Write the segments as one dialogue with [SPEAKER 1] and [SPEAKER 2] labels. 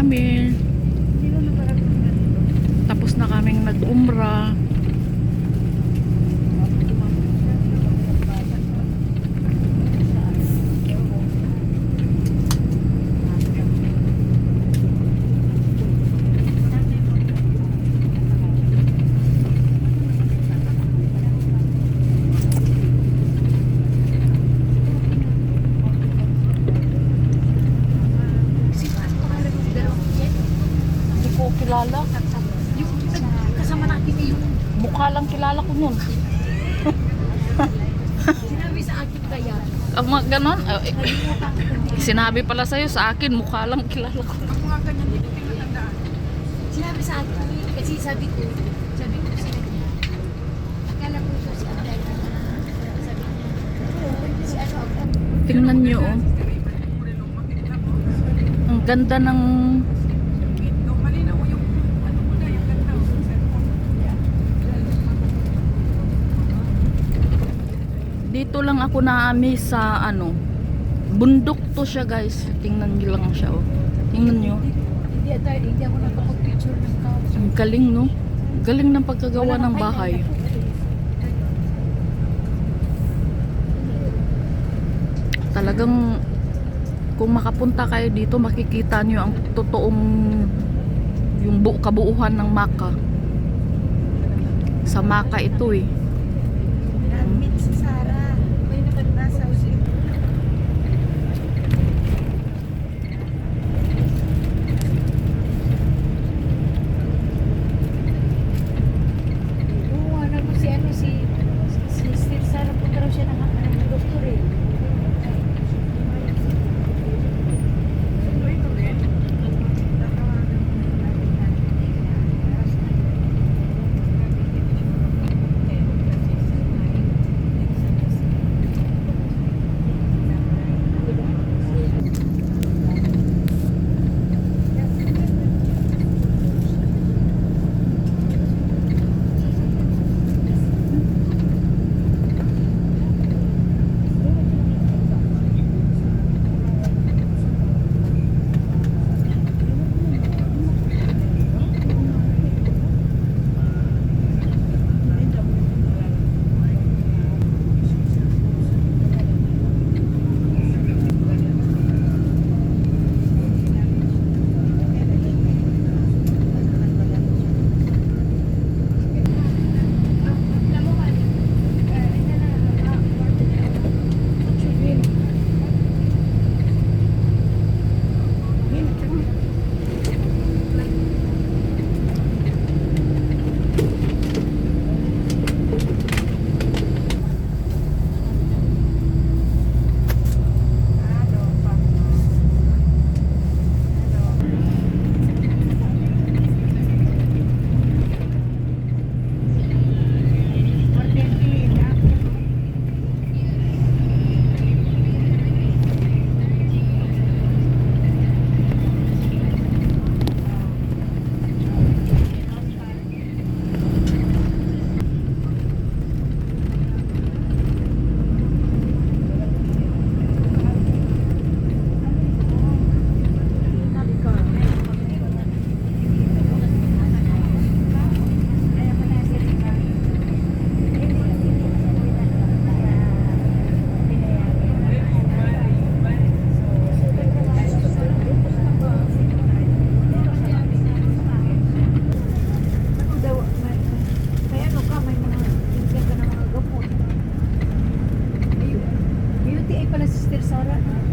[SPEAKER 1] Uwi na kami. Tapos na kaming nag-umra. Hindi ko kilala.
[SPEAKER 2] Kasama natin yung
[SPEAKER 1] Mukha lang kilala ko nun.
[SPEAKER 2] sinabi sa akin kaya.
[SPEAKER 1] Ang mga ganon. eh, eh, sinabi pala sa'yo, sa akin, mukha lang kilala ko.
[SPEAKER 2] Sinabi sa akin, kasi sabi ko, sabi ko sa kanya, akala ko ito si na sabi niya, "Oo, si ano.
[SPEAKER 1] Tingnan nyo, oh. Ang ganda ng... Dito lang ako na-amaze sa ano. Bundok to siya guys. Tingnan nyo lang siya, oh. Tingnan nyo.
[SPEAKER 2] Hindi, hindi ako nakapag-picture ng.
[SPEAKER 1] Ang galing, no? Galing ng pagkagawa ng bahay. Talagang kung makapunta kayo dito, makikita nyo ang totoong yung bu kabuuhan ng Maka. Sa Maka ito eh. pernah sister sorak tak?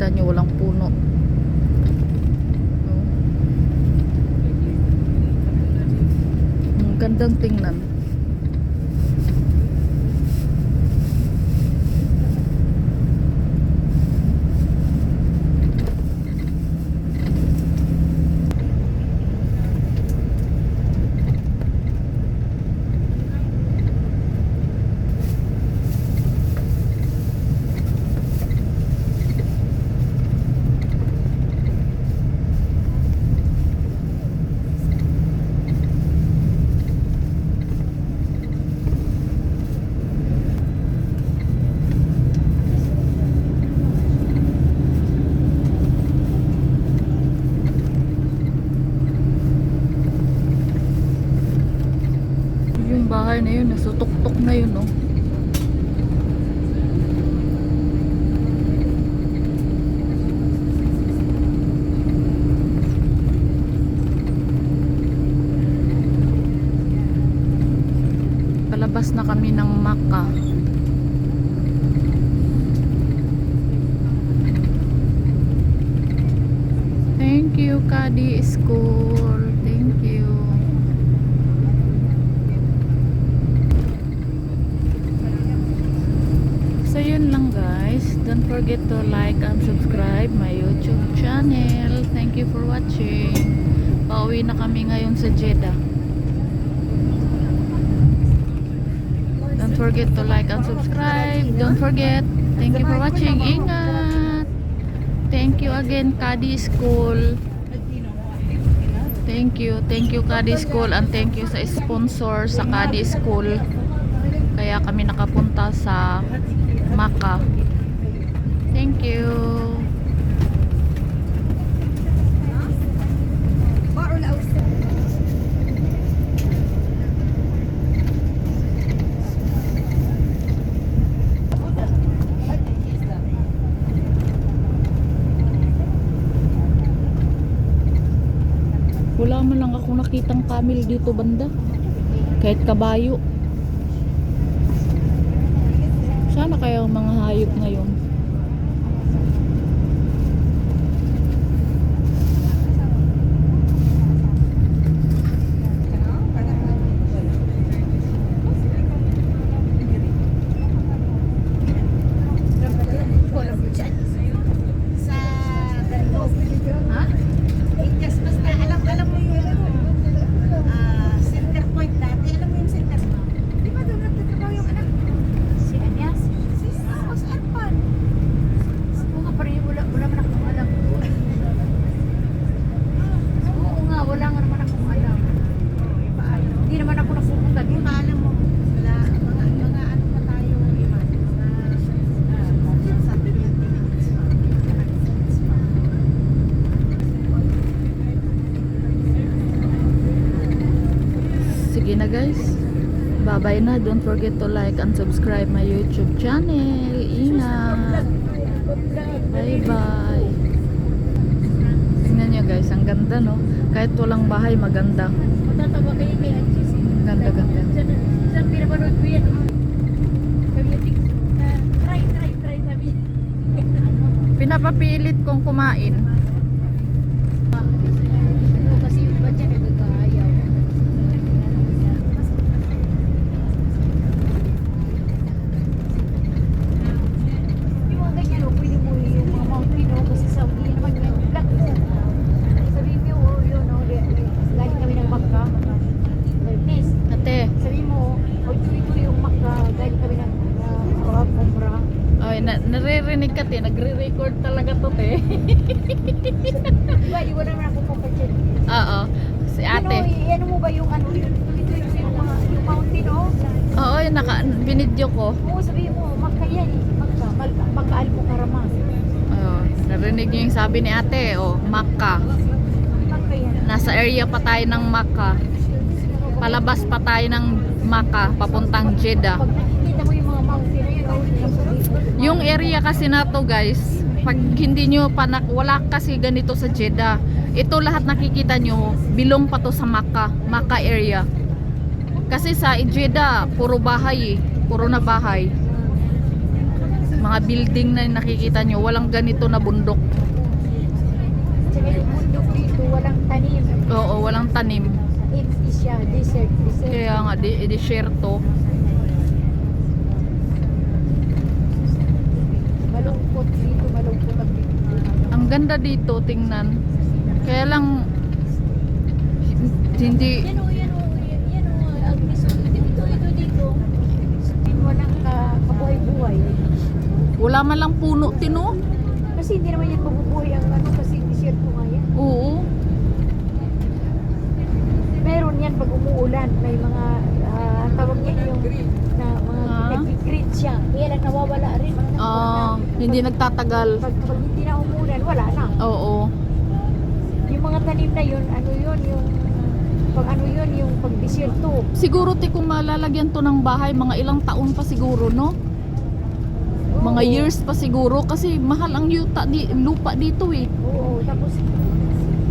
[SPEAKER 1] Makikita nyo walang puno. Ang gandang tingnan. Yung bahay na yun, nasa tuktok na yun, oh. Palabas na kami ng Maka. Thank you, Kadi School. Thank you. So yun lang guys. Don't forget to like and subscribe my YouTube channel. Thank you for watching. Pauwi na kami ngayon sa Jeddah. Don't forget to like and subscribe. Don't forget. Thank you for watching. Ingat. Thank you again Kadi School. Thank you. Thank you Kadi School and thank you sa sponsor sa Kadi School. Kaya kami nakapunta sa Maka. Thank you. Wala man lang ako nakitang camel dito banda. Kahit kabayo. Sana kaya mga hayop ngayon.
[SPEAKER 2] Sa ganito. Ha? Yes, basta alam, alam mo yung ah, center point dati. Alam mo yung center point? Di ba doon nagtatrabaho yung anak? Si Anyas? Si oh, si Arpan. Oo nga, parang wala, wala man akong alam. Oo nga, wala nga naman akong alam. Hindi naman ako nagpupunta doon. Alam mo, wala, mga, mga ano pa tayo, Iman? Mga sa
[SPEAKER 1] Sige na guys. Na. Don't forget to like and subscribe my YouTube channel. Ingat. Bye-bye. Tingnan nyo guys. Ang ganda no. Kahit walang bahay, maganda.
[SPEAKER 2] Matatawa kayo kay Angie.
[SPEAKER 1] Ganda, ganda.
[SPEAKER 2] Saan pinapanood ko yan? Sabi niya, "Tik, ah, try, try, try, sabi niya.
[SPEAKER 1] Pinapapilit kong kumain.
[SPEAKER 2] Ano kasi yung budget na nag-aayaw. Yung mga ganyan, oh, pwede mo yung mga mountain, oh, kasi Saudi naman yan, black mo. Sabi mo, oh, yun, oh, di- galing kami ng Makkah. Miss,
[SPEAKER 1] Ate.
[SPEAKER 2] sabi mo, oh, ito yung Makkah, galing kami ng uh, Umrah.
[SPEAKER 1] Ay, na naririnig ka te. Nagre-record talaga to te.
[SPEAKER 2] Diba, di wala naman ako kapatid.
[SPEAKER 1] Oo. Si ate.
[SPEAKER 2] Ano, i- ano mo ba yung ano, yung, ito yung, yung,
[SPEAKER 1] yun, naka, binidyo ko.
[SPEAKER 2] Oo, sabi mo, Makkah yan eh, Makkah. Mal- Makaal mo karama.
[SPEAKER 1] Oh, narinig niyo yung sabi ni ate, oh,
[SPEAKER 2] yan.
[SPEAKER 1] Nasa area pa tayo ng Makkah. Palabas pa tayo ng Makkah, papuntang Jeddah.
[SPEAKER 2] Yung oh.
[SPEAKER 1] Yung area kasi na to guys, pag hindi nyo pa nak wala kasi ganito sa Jeddah. Ito lahat nakikita nyo, bilong pa to sa Makkah, Makkah area. Kasi sa Jeddah, puro bahay eh, puro na bahay. Mga building na nakikita nyo, walang ganito na bundok.
[SPEAKER 2] Tsaka yung bundok dito, walang tanim.
[SPEAKER 1] Oo, walang tanim.
[SPEAKER 2] Empty siya, desert, desert.
[SPEAKER 1] Kaya nga, di, desierto.
[SPEAKER 2] Malungkot dito, malungkot ang dito.
[SPEAKER 1] Ang ganda dito, tingnan. Kaya lang, hindi,
[SPEAKER 2] Yan o, yan o, yan yan o, ang miso, ito, ito, ito dito. Walang ka, kabuhay-buhay.
[SPEAKER 1] wala man lang puno, tino.
[SPEAKER 2] Kasi hindi naman yan mabubuhay ang ano, kasi ko nga yan.
[SPEAKER 1] Oo.
[SPEAKER 2] Meron yan pag umuulan, may mga, ang tawag niya yung, na mga
[SPEAKER 1] Ah.
[SPEAKER 2] nag-grid siya. Kaya lang nawawala rin. Mga
[SPEAKER 1] Ah, hindi nagtatagal.
[SPEAKER 2] Pag, pag hindi na umuulan, wala na.
[SPEAKER 1] Oo.
[SPEAKER 2] Yung mga tanim na yun, ano yun, yung, pag ano yun, yung pag desierto.
[SPEAKER 1] Siguro te kung malalagyan to ng bahay, mga ilang taon pa siguro, no? Mga years pa siguro kasi mahal ang yuta di, lupa dito eh.
[SPEAKER 2] Oo, tapos,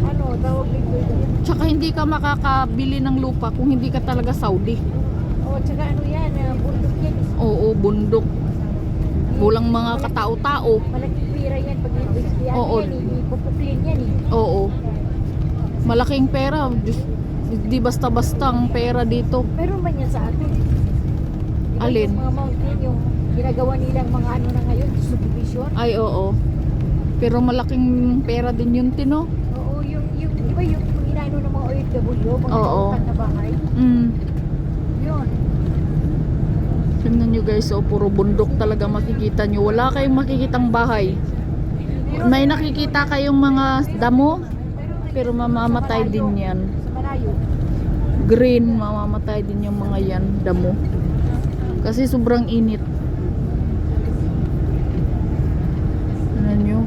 [SPEAKER 2] ano, tawag dito.
[SPEAKER 1] Tsaka hindi ka makakabili ng lupa kung hindi ka talaga Saudi.
[SPEAKER 2] Oo, tsaka ano yan, uh, bundok yan.
[SPEAKER 1] Oo, bundok. Walang mga katao-tao.
[SPEAKER 2] Malaking pira yan pag yan
[SPEAKER 1] Oo.
[SPEAKER 2] eh, ipupuklin yan eh.
[SPEAKER 1] Oo. Malaking pera. Diyos, di basta-basta ang pera dito.
[SPEAKER 2] Meron ba yan sa atin?
[SPEAKER 1] Alin?
[SPEAKER 2] Yung mga mountain, yung ginagawa nilang mga ano na ngayon, subdivision.
[SPEAKER 1] Ay, oo. Pero malaking pera din yun, Tino.
[SPEAKER 2] Oo, yung, yung, di ba yung inaano ng mga OFW, mga
[SPEAKER 1] Oo.
[SPEAKER 2] na bahay?
[SPEAKER 1] Mm.
[SPEAKER 2] Yun.
[SPEAKER 1] Tingnan nyo guys, oh, puro bundok talaga makikita nyo. Wala kayong makikitang bahay. May nakikita kayong mga damo, pero mamamatay din yan.
[SPEAKER 2] Sa malayo.
[SPEAKER 1] Green, mamamatay din yung mga yan, damo. Kasi sobrang init. Tingnan nyo.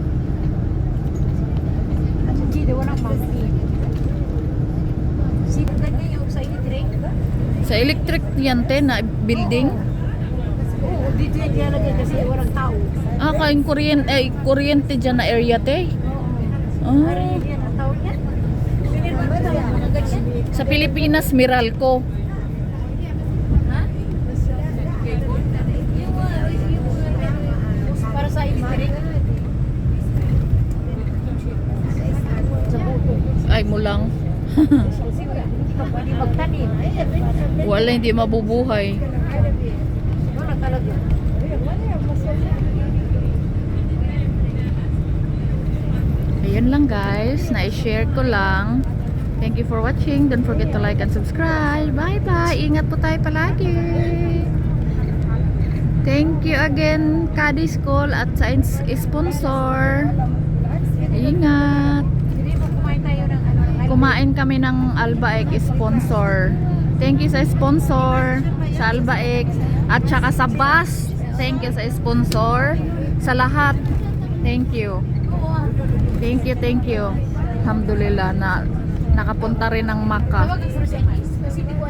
[SPEAKER 2] At sa sa electric?
[SPEAKER 1] Sa yan, te, na building.
[SPEAKER 2] Oo, dito yan nilalagay kasi walang tao.
[SPEAKER 1] Ah, kain kuryente, eh, kuryente dyan na area, te.
[SPEAKER 2] Oo.
[SPEAKER 1] Ah,
[SPEAKER 2] Ari yan ang tawag yan. Meron ba yan? Mga ganyan?
[SPEAKER 1] sa Pilipinas, Meralco.
[SPEAKER 2] Ha? Yung, uh, yung, uh, para sa electric. Sa buto.
[SPEAKER 1] Ay, mo lang.
[SPEAKER 2] Kasi wala, hindi
[SPEAKER 1] mabubuhay. Ayan lang guys, na-share ko lang. Thank you for watching. Don't forget to like and subscribe. Bye-bye. Ingat po tayo palagi. Thank you again, Kadi School at ins- sponsor. Ingat.
[SPEAKER 2] Hindi mo kumain tayo ng ano. ng-
[SPEAKER 1] Kumain kami ng Albaek sponsor. Thank you sa sponsor sa Albaek at saka sa bus. Thank you sa sponsor sa lahat. Thank you. Thank you, thank you. Alhamdulillah na nakapunta rin ng Makkah.